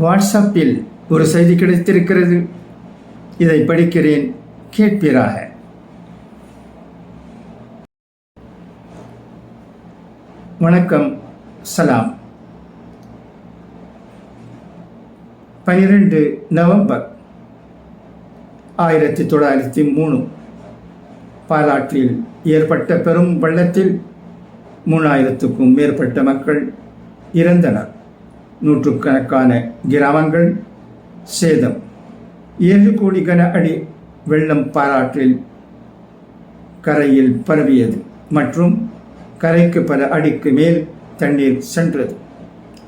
வாட்ஸ்அப்பில் ஒரு செய்தி கிடைத்திருக்கிறது. இதை படிக்கிறேன். கேட்பீராக. வணக்கம். சலாம். பனிரெண்டு நவம்பர் ஆயிரத்தி தொள்ளாயிரத்தி மூணு. பாலாற்றில் ஏற்பட்ட பெரும் வெள்ளத்தில் மூணாயிரத்துக்கும் மேற்பட்ட மக்கள் இறந்தனர். நூற்றுக்கணக்கான கிராமங்கள் சேதம். ஏழு கோடி கன அடி வெள்ளம் பாராற்றில் கரையில் பரவியது மற்றும் கரைக்கு பல அடிக்கு மேல் தண்ணீர் சென்றது.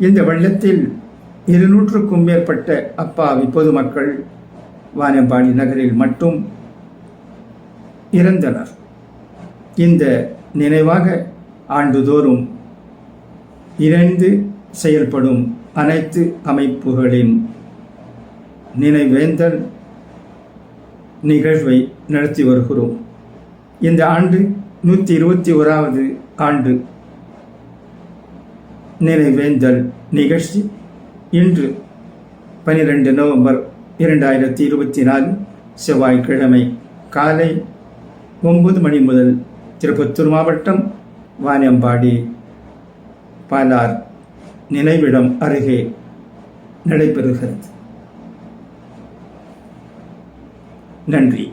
இந்த வெள்ளத்தில் இருநூற்றுக்கும் மேற்பட்ட அப்பாவி பொதுமக்கள் வானம்பாடி நகரில் மட்டும் இறந்தனர். இந்த நினைவாக ஆண்டுதோறும் இணைந்து செயல்படும் அனைத்து அமைப்புகளின் நினைவேந்தல் நிகழ்வை நடத்தி வருகிறோம். இந்த ஆண்டு நூற்றி இருபத்தி ஓராவது ஆண்டு நினைவேந்தல் நிகழ்ச்சி. இன்று பனிரெண்டு நவம்பர் இரண்டாயிரத்தி இருபத்தி நாலு செவ்வாய்க்கிழமை காலை ஒன்பது மணி முதல் திருப்பத்தூர் மாவட்டம் வாணியம்பாடி பாலார் நினைவிடம் அருகே நடைபெறுகிறது. நன்றி.